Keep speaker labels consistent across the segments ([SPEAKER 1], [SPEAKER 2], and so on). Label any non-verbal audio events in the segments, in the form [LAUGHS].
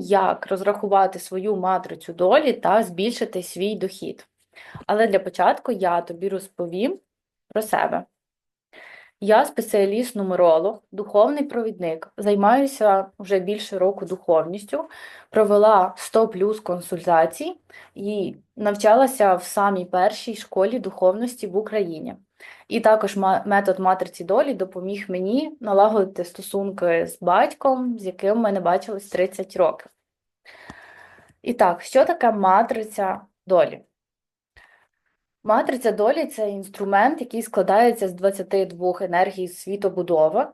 [SPEAKER 1] як розрахувати свою матрицю долі та збільшити свій дохід. Але для початку я тобі розповім про себе. Я спеціаліст-нумеролог, духовний провідник, займаюся вже більше року духовністю, провела 100 плюс консультацій і навчалася в самій першій школі духовності в Україні. І також метод матриці долі допоміг мені налагодити стосунки з батьком, з яким ми не бачились 30 років. І так, що таке матриця долі? Матриця долі це інструмент, який складається з 22 енергій світобудови.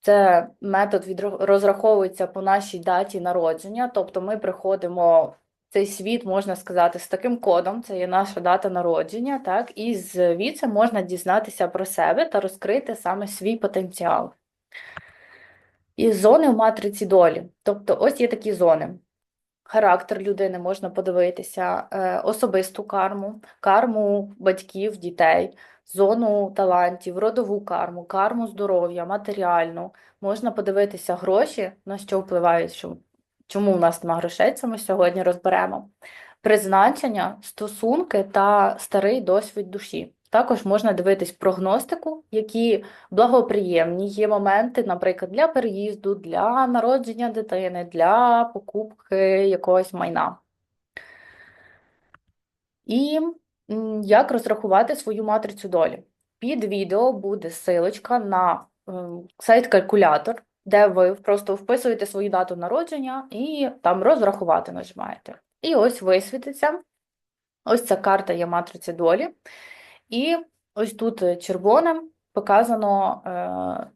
[SPEAKER 1] Це метод розраховується по нашій даті народження, тобто ми приходимо цей світ, можна сказати, з таким кодом, це є наша дата народження, так, і звідси можна дізнатися про себе та розкрити саме свій потенціал. І зони в матриці долі. Тобто, ось є такі зони. Характер людини можна подивитися, е, особисту карму, карму батьків, дітей, зону талантів, родову карму, карму здоров'я, матеріальну. Можна подивитися гроші, на що впливають, що, чому у нас немає грошей, це ми сьогодні розберемо. Призначення, стосунки та старий досвід душі. Також можна дивитись прогностику, які благоприємні є моменти, наприклад, для переїзду, для народження дитини, для покупки якогось майна. І як розрахувати свою матрицю долі? Під відео буде силочка на ем, сайт-калькулятор, де ви просто вписуєте свою дату народження і там розрахувати нажимаєте. І ось висвітиться. Ось ця карта є матриці долі. І ось тут е, червоним показано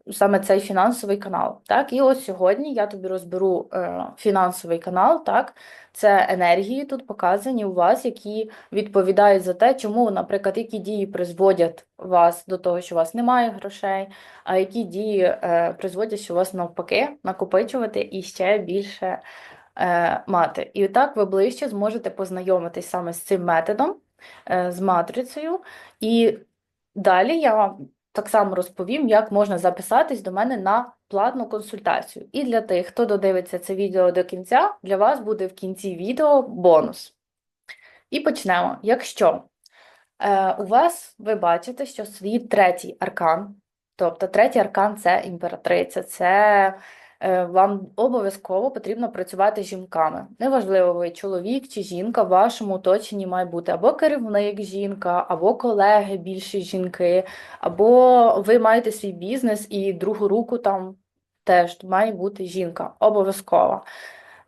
[SPEAKER 1] е, саме цей фінансовий канал. Так? І ось сьогодні я тобі розберу е, фінансовий канал. Так? Це енергії тут показані у вас, які відповідають за те, чому, наприклад, які дії призводять вас до того, що у вас немає грошей, а які дії е, призводять, що у вас навпаки накопичувати і ще більше е, мати. І так ви ближче зможете познайомитись саме з цим методом, е, з матрицею. І далі я так само розповім, як можна записатись до мене на платну консультацію. І для тих, хто додивиться це відео до кінця, для вас буде в кінці відео бонус. І почнемо. Якщо е, у вас ви бачите, що стоїть третій аркан, тобто третій аркан це імператриця, це вам обов'язково потрібно працювати з жінками. Неважливо, ви чоловік чи жінка, в вашому оточенні має бути або керівник жінка, або колеги більші жінки, або ви маєте свій бізнес і другу руку там теж має бути жінка, обов'язково.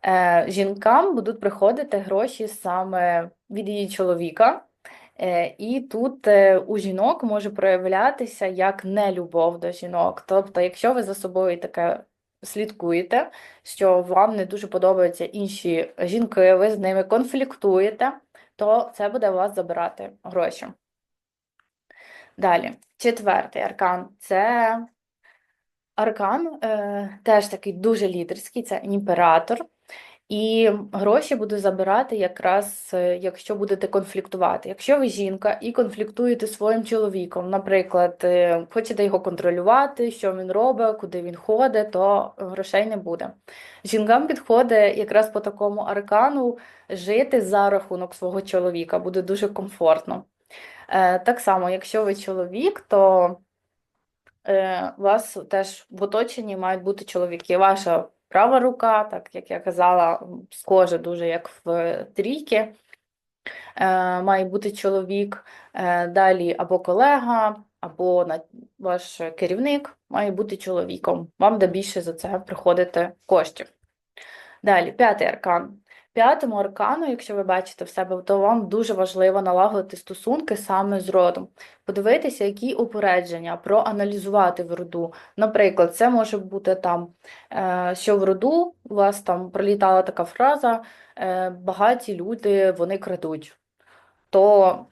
[SPEAKER 1] Е, жінкам будуть приходити гроші саме від її чоловіка. Е, І тут е, у жінок може проявлятися як нелюбов до жінок. Тобто, якщо ви за собою таке слідкуєте, що вам не дуже подобаються інші жінки, ви з ними конфліктуєте, то це буде у вас забирати гроші. Далі, четвертий аркан це аркан, е, теж такий дуже лідерський, це імператор. І гроші буду забирати якраз, е, якщо будете конфліктувати. Якщо ви жінка і конфліктуєте своїм чоловіком, наприклад, е, хочете його контролювати, що він робить, куди він ходить, то грошей не буде. Жінкам підходить якраз по такому аркану жити за рахунок свого чоловіка, буде дуже комфортно. Е, Так само, якщо ви чоловік, то у вас теж в оточенні мають бути чоловіки. Ваша права рука, так як я казала, схоже дуже як в трійки. Е, Має бути чоловік, е, далі або колега, або ваш керівник має бути чоловіком. Вам де більше за це приходити коштів. Далі, п'ятий аркан. П'ятому аркану, якщо ви бачите в себе, то вам дуже важливо налагодити стосунки саме з родом. Подивитися, які упередження, проаналізувати в роду. Наприклад, це може бути там, е, що в роду у вас там пролітала така фраза е, багаті люди, вони крадуть. То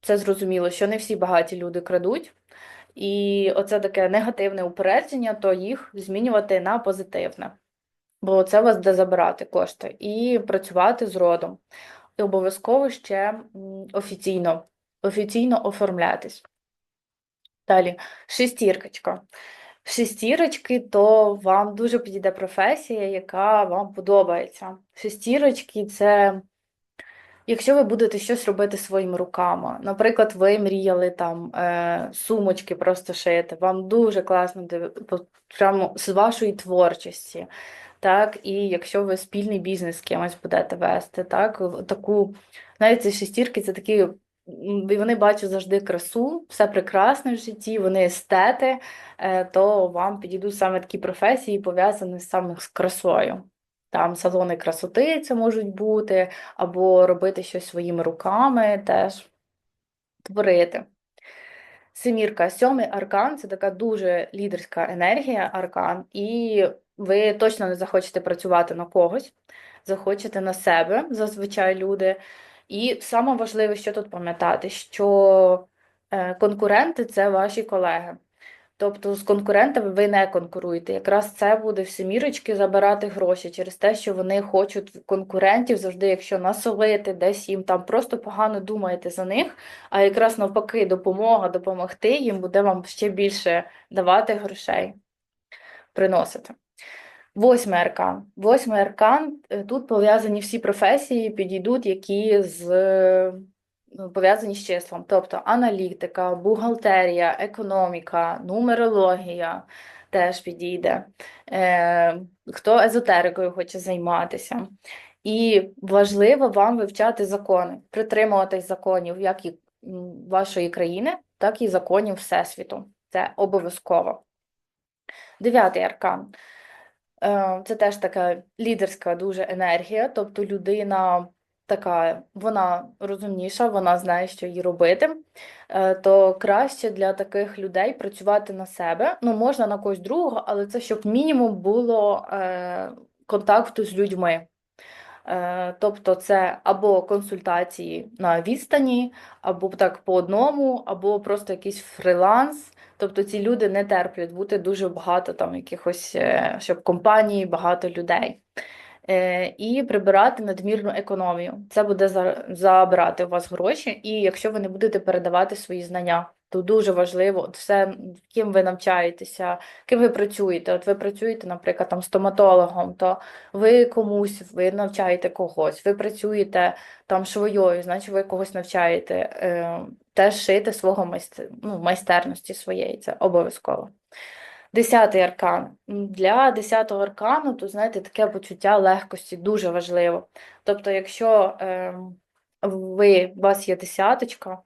[SPEAKER 1] це зрозуміло, що не всі багаті люди крадуть. І оце таке негативне упередження, то їх змінювати на позитивне. Бо це вас де забирати кошти і працювати з родом. І обов'язково ще офіційно, офіційно оформлятись. Далі, шестіркочка. Шестірочки, то вам дуже підійде професія, яка вам подобається. Шестірочки це якщо ви будете щось робити своїми руками. Наприклад, ви мріяли там е, сумочки просто шити, вам дуже класно прямо з вашої творчості. Так, і якщо ви спільний бізнес з кимось будете вести, так, таку, навіть ці шестірки, це такі, вони бачать завжди красу, все прекрасне в житті, вони естети, е, то вам підійдуть саме такі професії, пов'язані саме з красою. Там салони красоти це можуть бути, або робити щось своїми руками теж, творити. Семірка, сьомий аркан це така дуже лідерська енергія, аркан, і ви точно не захочете працювати на когось, захочете на себе, зазвичай люди. І саме важливе, що тут пам'ятати, що е, конкуренти це ваші колеги. Тобто з конкурентами ви не конкуруєте. Якраз це буде в семірочки забирати гроші через те, що вони хочуть конкурентів завжди, якщо насолити, десь їм там просто погано думаєте за них, а якраз навпаки, допомога допомогти їм буде вам ще більше давати грошей, приносити. Восьмий аркан. Восьмий аркан, е, тут пов'язані всі професії, підійдуть, які з, е, ну, пов'язані з числом. Тобто аналітика, бухгалтерія, економіка, нумерологія теж підійде. Е, хто езотерикою хоче займатися. І важливо вам вивчати закони, притримуватись законів як і вашої країни, так і законів Всесвіту. Це обов'язково. Дев'ятий аркан. Е, Це теж така лідерська дуже енергія, тобто людина така, вона розумніша, вона знає, що їй робити, Е, то краще для таких людей працювати на себе. Ну, можна на когось другого, але це щоб мінімум було е, контакту з людьми. Е, Тобто це або консультації на відстані, або так по одному, або просто якийсь фриланс. Тобто ці люди не терплять бути дуже багато там якихось, е, щоб компанії, багато людей. Е, І прибирати надмірну економію. Це буде за- забирати у вас гроші, і якщо ви не будете передавати свої знання, то дуже важливо от все, ким ви навчаєтеся, ким ви працюєте. От ви працюєте, наприклад, там стоматологом, то ви комусь, ви навчаєте когось, ви працюєте там швоєю, значить ви когось навчаєте е, теж шити свого майстер, ну, майстерності своєї, це обов'язково. Десятий аркан. Для десятого аркану, то знаєте, таке почуття легкості дуже важливо. Тобто, якщо ем, ви, у вас є десяточка,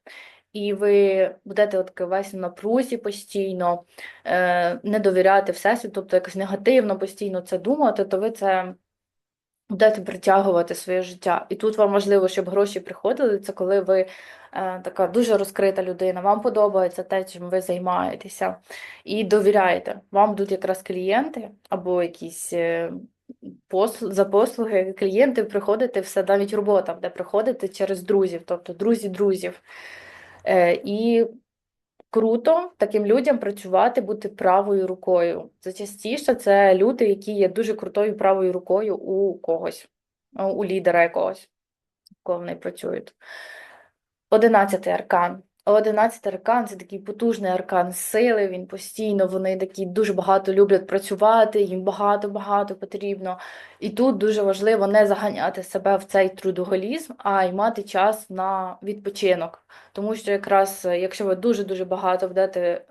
[SPEAKER 1] і ви будете от весь в напрузі постійно, е, не довіряти всесвіту, тобто якось негативно постійно це думати, то ви це будете притягувати своє життя. І тут вам важливо, щоб гроші приходили, це коли ви е, така дуже розкрита людина, вам подобається те, чим ви займаєтеся, і довіряєте. Вам будуть якраз клієнти або якісь е, за послуги клієнти приходити все, навіть робота, де приходити через друзів, тобто друзі друзів. Е, І круто таким людям працювати, бути правою рукою. Зачастіше це люди, які є дуже крутою правою рукою у когось, ну, у лідера якогось, кого вони працюють. Одинадцятий аркан. Одинадцятий аркан це такий потужний аркан сили. Він постійно, вони такі дуже багато люблять працювати, їм багато-багато потрібно. І тут дуже важливо не заганяти себе в цей трудоголізм, а й мати час на відпочинок. Тому що якраз е, якщо ви дуже-дуже багато будете е,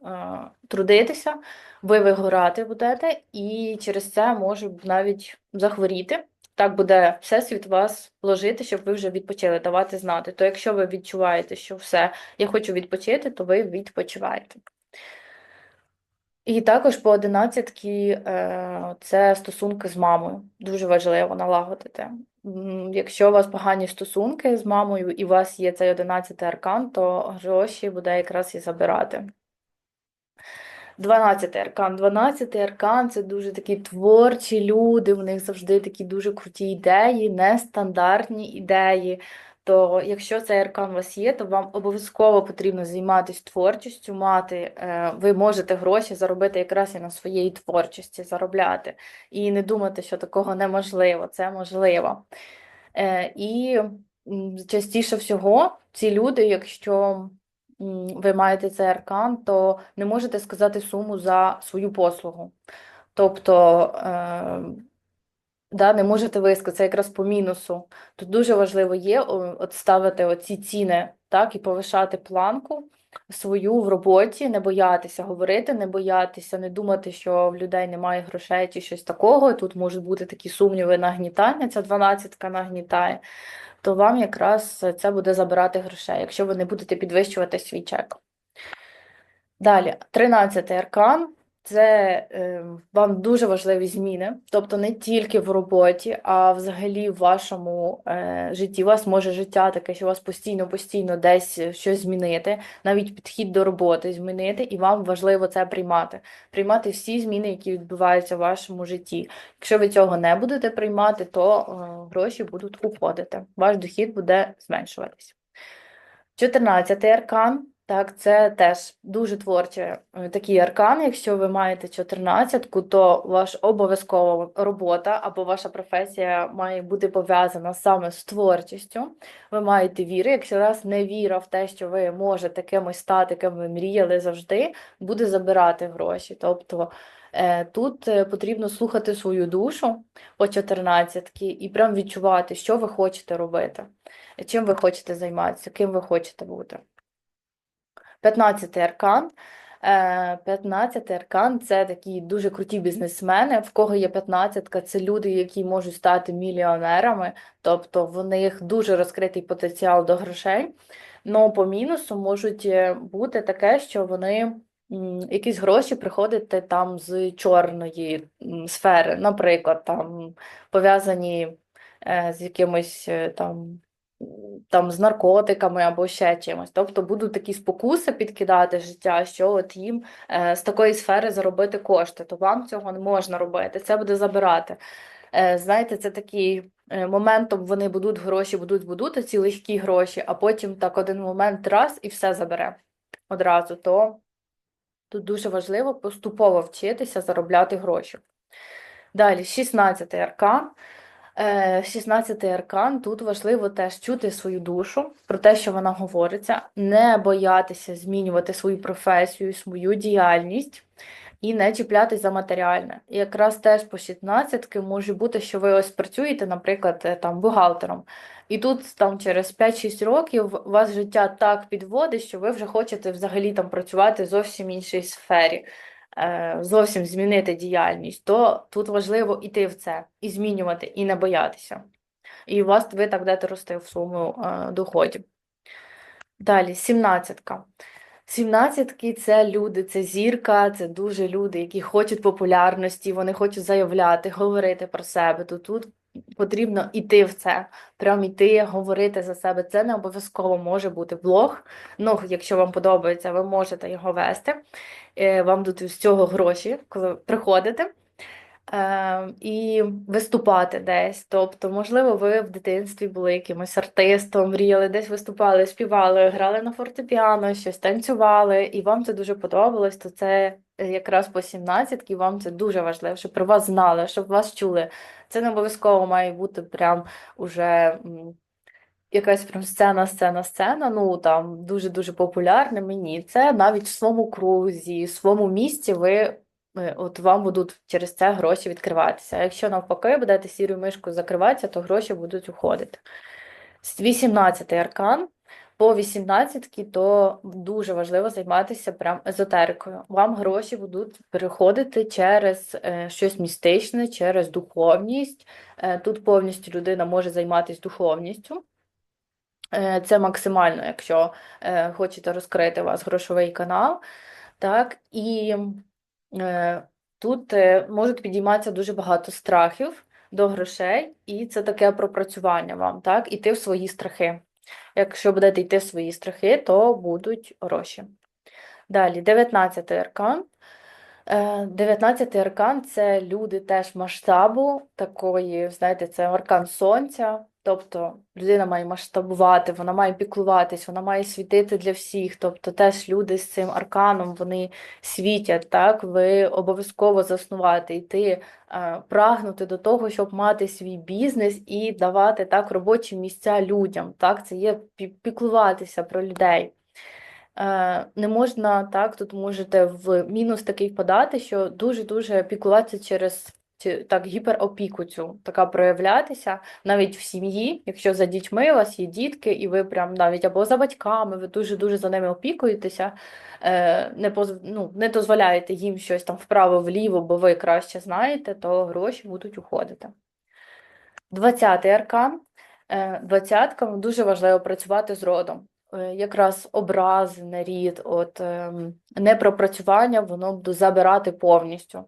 [SPEAKER 1] трудитися, ви вигорати будете, і через це може навіть захворіти. Так буде Всесвіт вас ложити, щоб ви вже відпочили, давати знати. То якщо ви відчуваєте, що все, я хочу відпочити, то ви відпочиваєте. І також по одинадцятки е, це стосунки з мамою. Дуже важливо налагодити. Якщо у вас погані стосунки з мамою і у вас є цей одинадцятий аркан, то гроші буде якраз і забирати. 12 аркан. 12 аркан це дуже такі творчі люди, в них завжди такі дуже круті ідеї, нестандартні ідеї. То якщо цей аркан у вас є, то вам обов'язково потрібно займатися творчістю, мати, е, ви можете гроші заробити якраз і на своїй творчості, заробляти. І не думати, що такого неможливо, це можливо. Е, І частіше всього ці люди, якщо ви маєте цей аркан, то не можете сказати суму за свою послугу. Тобто, е, да, не можете висказати, це якраз по мінусу. Тут дуже важливо є от ставити оці ціни, так, і повишати планку свою в роботі, не боятися говорити, не боятися, не думати, що в людей немає грошей чи щось такого. Тут можуть бути такі сумніви нагнітання, ця дванадцятка нагнітає, то вам якраз це буде забирати грошей, якщо ви не будете підвищувати свій чек. Далі, 13 аркан. Це е, вам дуже важливі зміни, тобто не тільки в роботі, а взагалі в вашому е, житті. У вас може життя таке, що у вас постійно-постійно десь щось змінити, навіть підхід до роботи змінити, і вам важливо це приймати. Приймати всі зміни, які відбуваються в вашому житті. Якщо ви цього не будете приймати, то е, гроші будуть уходити. Ваш дохід буде зменшуватись. 14 аркан. Так, це теж дуже творчі е, такі аркани. Якщо ви маєте 14-ку, то ваша обов'язкова робота або ваша професія має бути пов'язана саме з творчістю. Ви маєте віру. Якщо раз не віра в те, що ви можете кимось стати, ким ви мріяли завжди, буде забирати гроші. Тобто е, тут е, потрібно слухати свою душу по 14-ки і прям відчувати, що ви хочете робити, чим ви хочете займатися, ким ви хочете бути. 15 аркан. 15 аркан це такі дуже круті бізнесмени. В кого є 15-ка, це люди, які можуть стати мільйонерами, тобто в них дуже розкритий потенціал до грошей. Но по мінусу можуть е, бути таке, що вони якісь гроші приходять там з чорної сфери, наприклад, там пов'язані е, з якимось е, там там з наркотиками або ще чимось. Тобто будуть такі спокуси підкидати життя, що от їм е, з такої сфери заробити кошти, то вам цього не можна робити, це буде забирати. Е, знаєте, це такий е, моментом вони будуть гроші, будуть, будуть ці легкі гроші, а потім так один момент раз і все забере одразу. То тут дуже важливо поступово вчитися заробляти гроші. Далі, 16 аркан. 16-й е, аркан, тут важливо теж чути свою душу про те, що вона говориться, не боятися змінювати свою професію, свою діяльність і не чіплятись за матеріальне. І якраз теж по 16 може бути, що ви ось працюєте, наприклад, е, там бухгалтером. І тут там через 5-6 років вас життя так підводить, що ви вже хочете взагалі там працювати в зовсім іншій сфері. Е, зовсім змінити діяльність, то тут важливо йти в це і змінювати, і не боятися. І у вас ви так будете рости в суму доходів. доході. Далі, сімнадцятка. Сімнадцятки це люди, це зірка, це дуже люди, які хочуть популярності, вони хочуть заявляти, говорити про себе. То тут потрібно йти в це, прям йти, говорити за себе. Це не обов'язково може бути блог. Ну, якщо вам подобається, ви можете його вести. Е, вам тут з цього гроші, коли приходите. Е, і виступати десь. Тобто, можливо, ви в дитинстві були якимось артистом, мріяли, десь виступали, співали, грали на фортепіано, щось танцювали, і вам це дуже подобалось, то це якраз по 17 вам це дуже важливо, щоб про вас знали, щоб вас чули. Це не обов'язково має бути прям уже якась прям сцена, сцена, сцена, ну там дуже-дуже популярне мені. Це навіть в своєму крузі, в своєму місті ви от вам будуть через це гроші відкриватися. А якщо навпаки будете сірою мишкою закриватися, то гроші будуть уходити. 18-й аркан. По 18 то дуже важливо займатися прям езотерикою. Вам гроші будуть переходити через е, щось містичне, через духовність. Е, тут повністю людина може займатися духовністю. Е, це максимально, якщо хочете розкрити у вас грошовий канал. Так, І тут можуть підійматися дуже багато страхів до грошей, і це таке пропрацювання вам, так, іти в свої страхи. Якщо будете йти в свої страхи, то будуть гроші. Далі, 19 аркан. 19 аркан це люди теж масштабу, такої, знаєте, це аркан сонця. Тобто людина має масштабувати, вона має піклуватись, вона має світити для всіх. Тобто теж люди з цим арканом вони світять, так? Ви обов'язково заснувати, йти, е, прагнути до того, щоб мати свій бізнес і давати так робочі місця людям. Так? Це є піклуватися про людей. Е, Не можна так, тут можете в мінус такий впадати, що дуже-дуже піклуватися через чи- так, гіперопіку цю, така проявлятися навіть в сім'ї, якщо за дітьми у вас є дітки, і ви прям навіть або за батьками, ви дуже-дуже за ними опікуєтеся, е, не, поз, ну, не дозволяєте їм щось там вправо-вліво, бо ви краще знаєте, то гроші будуть уходити. Двадцятий аркан. Е, Двадцяткам дуже важливо працювати з родом. Е, Якраз образи на рід, от ем, непропрацювання, воно буде забирати повністю.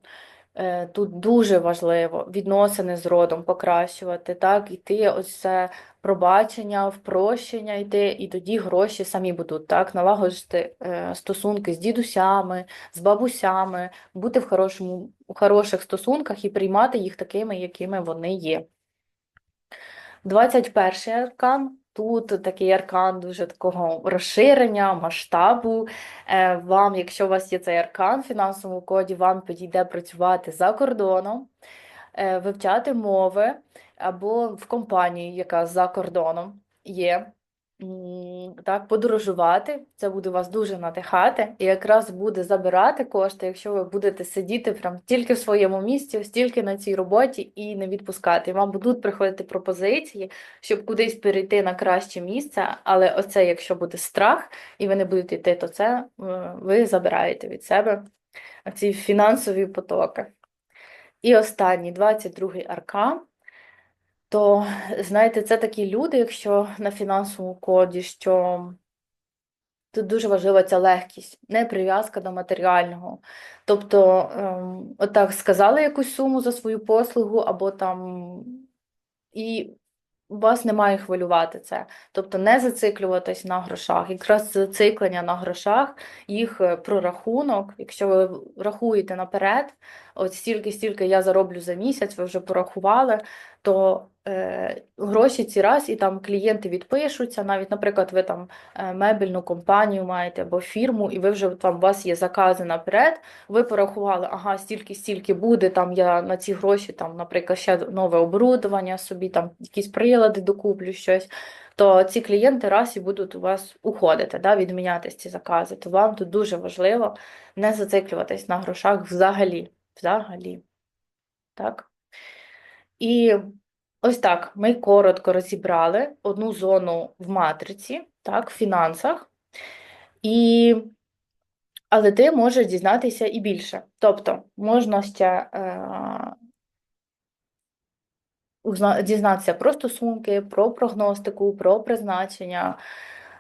[SPEAKER 1] Е, Тут дуже важливо відносини з родом покращувати, так, іти ось це пробачення, впрощення йти, і тоді гроші самі будуть, так, налагодити е, стосунки з дідусями, з бабусями, бути в хорошому, у хороших стосунках і приймати їх такими, якими вони є. 21 аркан. Тут такий аркан дуже такого розширення, масштабу. Е, Вам, якщо у вас є цей аркан в фінансовому коді, вам підійде працювати за кордоном, е, вивчати мови або в компанії, яка за кордоном є. Так, подорожувати, це буде вас дуже надихати, і якраз буде забирати кошти, якщо ви будете сидіти прям тільки в своєму місці, стільки на цій роботі і не відпускати. Вам будуть приходити пропозиції, щоб кудись перейти на краще місце, але оце, якщо буде страх, і ви не будете йти, то це е, ви забираєте від себе ці фінансові потоки. І останній, 22-й аркан. То, знаєте, це такі люди, якщо на фінансовому коді, що тут дуже важлива ця легкість, не прив'язка до матеріального. Тобто, ем, отак сказали якусь суму за свою послугу, або там і вас не має хвилювати це. Тобто не зациклюватись на грошах. Якраз зациклення на грошах, їх е, прорахунок, якщо ви рахуєте наперед, от стільки-стільки я зароблю за місяць, ви вже порахували, то е, гроші ці раз, і там клієнти відпишуться. Навіть, наприклад, ви там е, мебельну компанію маєте або фірму, і ви вже там у вас є закази наперед. Ви порахували, ага, стільки, стільки буде. Там я на ці гроші, там, наприклад, ще нове оборудовання собі, там якісь прилади докуплю щось. То ці клієнти раз і будуть у вас уходити, да, відмінятись ці закази. То вам тут дуже важливо не зациклюватись на грошах взагалі. Взагалі. Так. І ось так ми коротко розібрали одну зону в матриці, так, в фінансах. І... Але ти можеш дізнатися і більше. Тобто, можна ще е... дізнатися про стосунки, про прогностику, про призначення.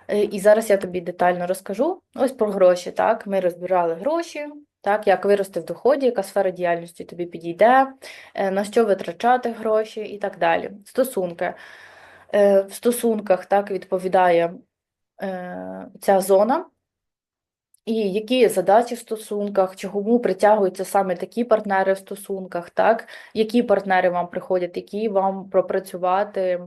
[SPEAKER 1] Е, І зараз я тобі детально розкажу. Ось про гроші. Так, ми розбирали гроші, так, як вирости в доході, яка сфера діяльності тобі підійде, е, на що витрачати гроші і так далі. Стосунки. Е, В стосунках так відповідає е, ця зона. І які задачі в стосунках, чому притягуються саме такі партнери в стосунках, так? Які партнери вам приходять, які вам пропрацювати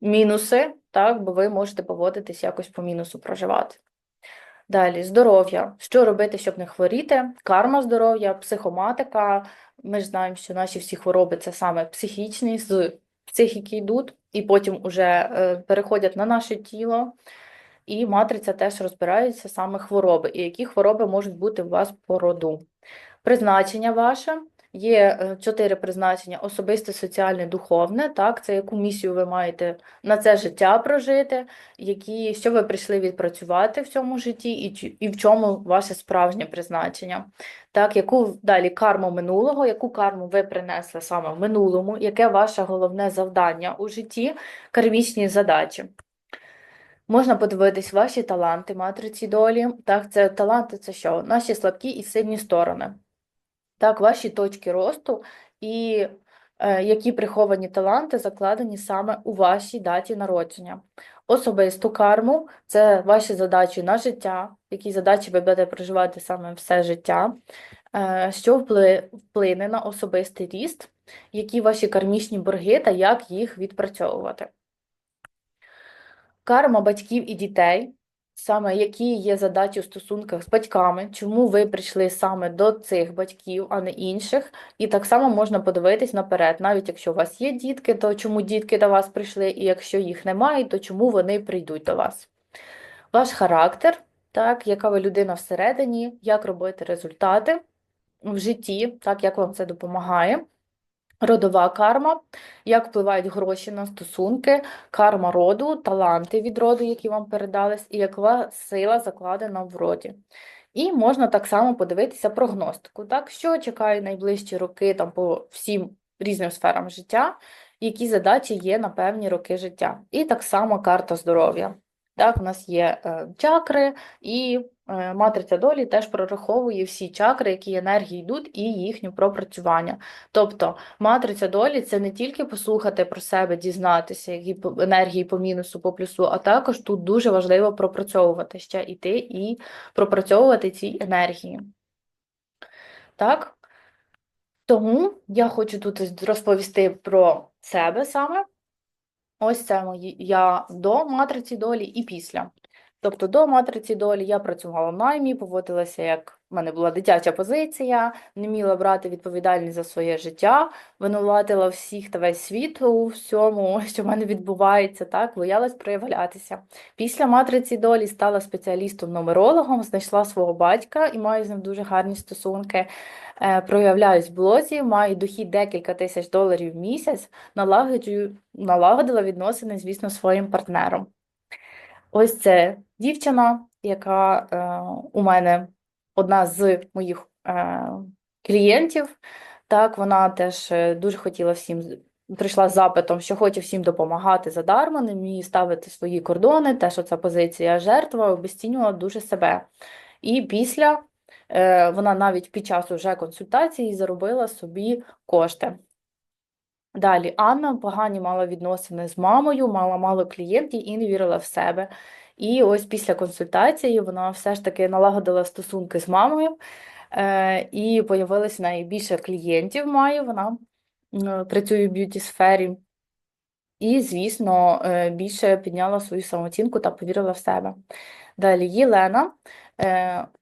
[SPEAKER 1] мінуси, так? Бо ви можете поводитись якось по мінусу проживати. Далі, здоров'я. Що робити, щоб не хворіти? Карма здоров'я, психоматика. Ми ж знаємо, що наші всі хвороби це саме психічні, з психіки йдуть, і потім уже е, переходять на наше тіло. І матриця теж розбирається саме хвороби, і які хвороби можуть бути у вас по роду. Призначення ваше. Є е, чотири призначення: особисте, соціальне, духовне. Так, це яку місію ви маєте на це життя прожити, які, що ви прийшли відпрацювати в цьому житті, і, і в чому ваше справжнє призначення. Так, яку далі карму минулого, яку карму ви принесли саме в минулому, яке ваше головне завдання у житті, кармічні задачі. Можна подивитись ваші таланти матриці долі. Так, це таланти це що? Наші слабкі і сильні сторони. Так, ваші точки росту і е, які приховані таланти закладені саме у вашій даті народження. Особисту карму це ваші задачі на життя, які задачі ви будете проживати саме все життя, е, що вплине на особистий ріст, які ваші кармічні борги та як їх відпрацьовувати. Карма батьків і дітей саме які є задачі у стосунках з батьками, чому ви прийшли саме до цих батьків, а не інших. І так само можна подивитись наперед, навіть якщо у вас є дітки, то чому дітки до вас прийшли, і якщо їх немає, то чому вони прийдуть до вас. Ваш характер, так, яка ви людина всередині, як робити результати в житті, так, як вам це допомагає. Родова карма, як впливають гроші на стосунки, карма роду, таланти від роду, які вам передались, і яка сила закладена в роді. І можна так само подивитися прогностику, так, що чекає найближчі роки там, по всім різним сферам життя, які задачі є на певні роки життя. І так само карта здоров'я. Так, у нас є е, чакри, і матриця долі теж прораховує всі чакри, які енергії йдуть, і їхнє пропрацювання. Тобто матриця долі це не тільки послухати про себе, дізнатися, які енергії по мінусу, по плюсу, а також тут дуже важливо пропрацьовувати ще іти і пропрацьовувати ці енергії. Так? Тому я хочу тут розповісти про себе саме. Ось це мої я до матриці долі і після. Тобто до матриці долі я працювала в наймі, поводилася як в мене була дитяча позиція, не вміла брати відповідальність за своє життя, винуватила всіх та весь світ у всьому, [LAUGHS] що в мене відбувається, так, боялась проявлятися. Після матриці долі стала спеціалістом-нумерологом, знайшла свого батька і маю з ним дуже гарні стосунки. Е, Проявляюсь в блозі, маю дохід декілька тисяч доларів в місяць, налагоджую, налагодила відносини, звісно, своїм партнером. Ось це дівчина, яка е, у мене одна з моїх е, клієнтів. Так, вона теж е, дуже хотіла всім прийшла з запитом, що хоче всім допомагати задарма, не вміє ставити свої кордони, теж оця позиція жертва, обесцінювала дуже себе. І після е, вона навіть під час уже консультації заробила собі кошти. Далі Анна погані мала відносини з мамою, мала мало клієнтів і не вірила в себе. І ось після консультації вона все ж таки налагодила стосунки з мамою, е, і появилось в неї більше клієнтів має, вона працює в б'юті-сфері. І, звісно, е, більше підняла свою самооцінку та повірила в себе. Далі Єлена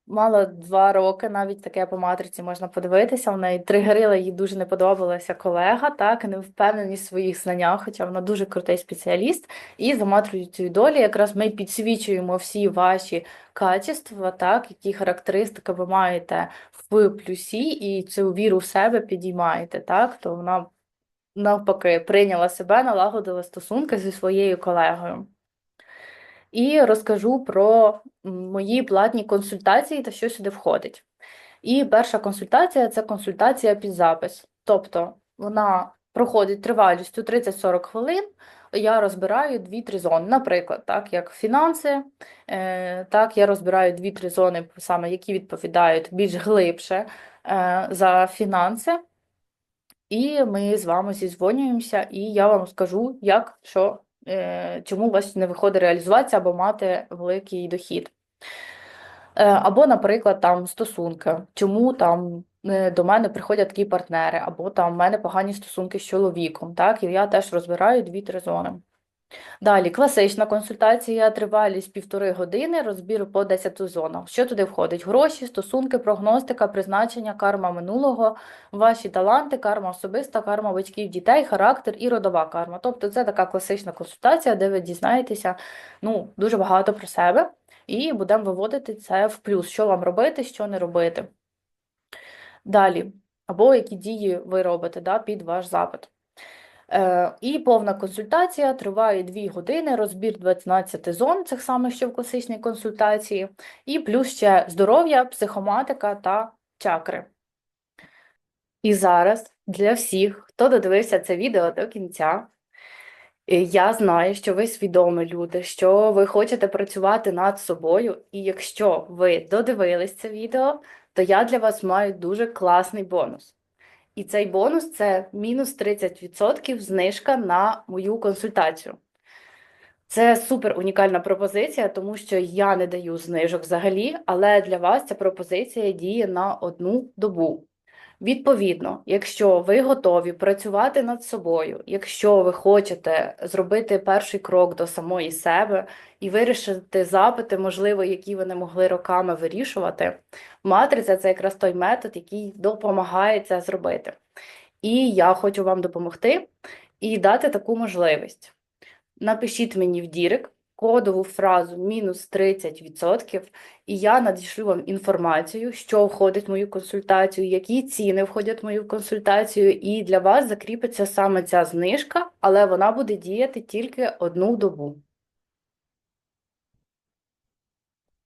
[SPEAKER 1] мала два роки, навіть таке по матриці можна подивитися. В неї тригерила, їй дуже не подобалася колега, так, не впевненість в своїх знаннях, хоча вона дуже крутий спеціаліст. І за матрицею долі якраз ми підсвічуємо всі ваші качества, так, які характеристики ви маєте в плюсі, і цю віру в себе підіймаєте. Так, то вона навпаки прийняла себе, налагодила стосунки зі своєю колегою. І розкажу про мої платні консультації та що сюди входить. І перша консультація це консультація під запис. Тобто вона проходить тривалістю 30-40 хвилин. Я розбираю 2-3 зони. Наприклад, так, як фінанси, е, так, я розбираю 2-3 зони, саме які відповідають більш глибше е, за фінанси. І ми з вами зізвонюємося, і я вам скажу, як, що, чому у вас не виходить реалізуватися або мати великий дохід. Е, Або, наприклад, там стосунки, чому там е, до мене приходять такі партнери, або там в мене погані стосунки з чоловіком, так, і я теж розбираю дві-три зони. Далі, класична консультація, тривалість півтори години, розбір по 10 зонах. Що туди входить? Гроші, стосунки, прогностика, призначення, карма минулого, ваші таланти, карма особиста, карма батьків, дітей, характер і родова карма. Тобто це така класична консультація, де ви дізнаєтеся ну, дуже багато про себе і будемо виводити це в плюс, що вам робити, що не робити. Далі, або які дії ви робите да, під ваш запит. Е, І повна консультація триває 2 години, розбір 12 зон, цих самих, що в класичній консультації, і плюс ще здоров'я, психоматика та чакри. І зараз для всіх, хто додивився це відео до кінця, е, я знаю, що ви свідомі люди, що ви хочете працювати над собою, і якщо ви додивились це відео, то я для вас маю дуже класний бонус. І цей бонус це мінус 30% знижка на мою консультацію. Це супер унікальна пропозиція, тому що я не даю знижок взагалі, але для вас ця пропозиція діє на одну добу. Відповідно, якщо ви готові працювати над собою, якщо ви хочете зробити перший крок до самої себе і вирішити запити, можливо, які ви не могли роками вирішувати, матриця це якраз той метод, який допомагає це зробити. І я хочу вам допомогти і дати таку можливість. Напишіть мені в Дірек кодову фразу мінус 30%, і я надішлю вам інформацію, що входить в мою консультацію, які ціни входять в мою консультацію, і для вас закріпиться саме ця знижка, але вона буде діяти тільки одну добу.